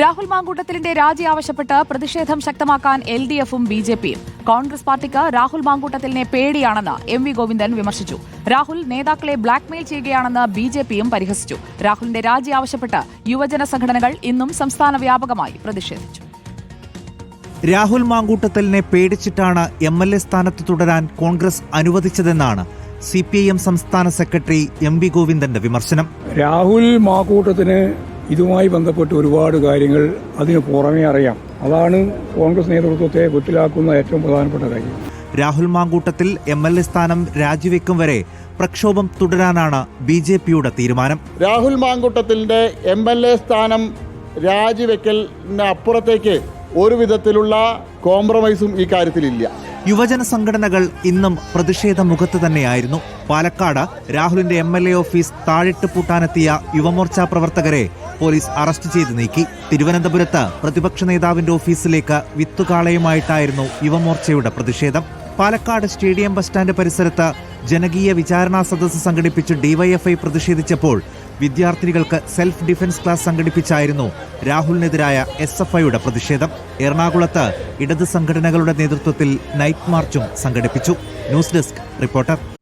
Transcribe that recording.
രാഹുൽ മാങ്കൂട്ടത്തിലിന്റെ രാജി ആവശ്യപ്പെട്ട് പ്രതിഷേധം ശക്തമാക്കാൻ എൽ ഡി എഫും ബി ജെ പിയും. കോൺഗ്രസ് പാർട്ടിക്ക് രാഹുൽ മാങ്കൂട്ടത്തിലിനെ പേടിയാണെന്ന് എം വി ഗോവിന്ദൻ വിമർശിച്ചു. രാഹുൽ നേതാക്കളെ ബ്ലാക്ക്മെയിൽ ചെയ്യുകയാണെന്ന് ബി ജെ പിയും പരിഹസിച്ചു. രാഹുലിന്റെ രാജി ആവശ്യപ്പെട്ട് യുവജന സംഘടനകൾ ഇന്നും സംസ്ഥാന വ്യാപകമായി പ്രതിഷേധിച്ചു. രാഹുൽ മാങ്കൂട്ടത്തലിനെ പേടിച്ചിട്ടാണ് എം എൽ എ സ്ഥാനത്ത് തുടരാൻ കോൺഗ്രസ് അനുവദിച്ചതെന്നാണ് സി പി ഐ എം സംസ്ഥാന സെക്രട്ടറി എം വി ഗോവിന്ദന്റെ വിമർശനം. രാഹുൽ മാക്കൂട്ടത്തിന് ഇതുമായി ബന്ധപ്പെട്ട് ഒരുപാട് കാര്യങ്ങൾ അതിന് പുറമേ അറിയാം. അതാണ് കോൺഗ്രസ് നേതൃത്വത്തെ വെട്ടിലാക്കുന്ന ഏറ്റവും പ്രധാനപ്പെട്ട കാര്യം. Rahul Mamkootathil M L A സ്ഥാനം രാജിവെക്കും വരെ പ്രക്ഷോഭം തുടരാനാണ് ബി ജെ പിയുടെ തീരുമാനം. രാഹുൽ മാങ്കൂട്ടത്തിന്റെ എം എൽ എ സ്ഥാനം രാജിവെക്കലിന് അപ്പുറത്തേക്ക് ഒരു വിധത്തിലുള്ള കോംപ്രമൈസും ഈ കാര്യത്തിലില്ല. യുവജന സംഘടനകൾ ഇന്നും പ്രതിഷേധ മുഖത്ത് തന്നെയായിരുന്നു. പാലക്കാട് രാഹുലിന്റെ എം എൽ എ ഓഫീസ് താഴിട്ട് പൂട്ടാനെത്തിയ യുവമോർച്ച പ്രവർത്തകരെ പോലീസ് അറസ്റ്റ് ചെയ്ത് നീക്കി. തിരുവനന്തപുരത്ത് പ്രതിപക്ഷ നേതാവിന്റെ ഓഫീസിലേക്ക് വിത്തുകാളയുമായിട്ടായിരുന്നു യുവമോർച്ചയുടെ പ്രതിഷേധം. പാലക്കാട് സ്റ്റേഡിയം ബസ് സ്റ്റാൻഡ് പരിസരത്ത് ജനകീയ വിചാരണാ സദസ്സ് സംഘടിപ്പിച്ച് ഡിവൈഎഫ്ഐ പ്രതിഷേധിച്ചപ്പോൾ വിദ്യാർത്ഥിനികൾക്ക് സെൽഫ് ഡിഫൻസ് ക്ലാസ് സംഘടിപ്പിച്ചായിരുന്നു രാഹുലിനെതിരായ എസ് എഫ് ഐയുടെ പ്രതിഷേധം. എറണാകുളത്ത് ഇടത് സംഘടനകളുടെ നേതൃത്വത്തിൽ നൈറ്റ് മാർച്ചും സംഘടിപ്പിച്ചു. News desk reporter.